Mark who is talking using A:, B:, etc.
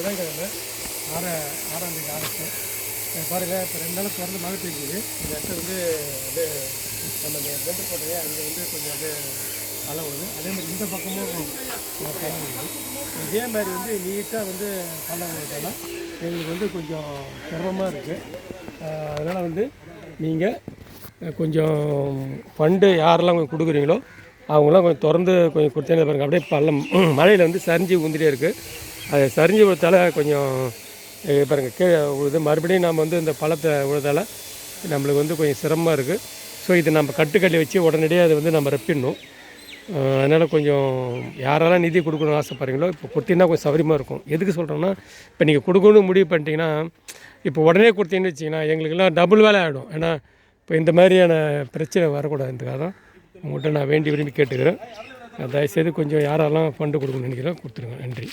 A: புதன்கிழமை ஆற ஆறாம் தேதி ஆகஸ்ட் பாருங்கள் இப்போ ரெண்டு நாளும் தொடர்ந்து மழை பெய்யுது. இந்த இடத்துல வந்து அப்படியே நம்ம இந்த பெண்டு போட்டதே அங்கே வந்து கொஞ்சம் அப்படியே மழை வருது அதே மாதிரி இந்த பக்கமும் ஒரு வருது இதே மாதிரி வந்து நீட்டாக வந்து பள்ளம் வருதுன்னா எங்களுக்கு வந்து கொஞ்சம் சிரமமாக இருக்குது அதனால் வந்து நீங்கள் கொஞ்சம் ஃபண்டு யாரெல்லாம் கொஞ்சம் கொடுக்குறீங்களோ அவங்களாம் கொஞ்சம் திறந்து கொஞ்சம் கொடுத்தேன்னு பாருங்கள் அப்படியே பள்ளம் மழையில் வந்து சரிஞ்சு ஊந்துட்டே இருக்குது அது சரிஞ்சு விழுத்தால கொஞ்சம் பாருங்கள் கீழே விழுது மறுபடியும் நம்ம வந்து இந்த பழத்தை விழுதால நம்மளுக்கு வந்து கொஞ்சம் சிரமமாக இருக்குது ஸோ இது நம்ம கட்டுக்கட்டி வச்சு உடனடியாக அதை வந்து நம்ம ரெப்பிடணும். அதனால் கொஞ்சம் யாரெல்லாம் நிதி கொடுக்கணும்னு ஆசைப்படுறீங்களோ இப்போ கொடுத்தீங்கன்னா கொஞ்சம் சௌகரியமாக இருக்கும். எதுக்கு சொல்கிறோன்னா இப்போ நீங்கள் கொடுக்கணும்னு முடிவு பண்ணிட்டீங்கன்னா இப்போ உடனே கொடுத்தீங்கன்னு வச்சிங்கன்னா எங்களுக்கெல்லாம் டபுள் வேலை ஆகிடும் ஏன்னா இப்போ இந்த மாதிரியான பிரச்சனை வரக்கூடாதுன்றதுக்காக தான் உங்கள்கிட்ட நான் வேண்டி விரும்பி கேட்டுக்கிறேன். தயவுசெய்து கொஞ்சம் யாரெல்லாம் ஃபண்டு கொடுக்கணும்னு நினைக்கிறோம் கொடுத்துருங்க. நன்றி.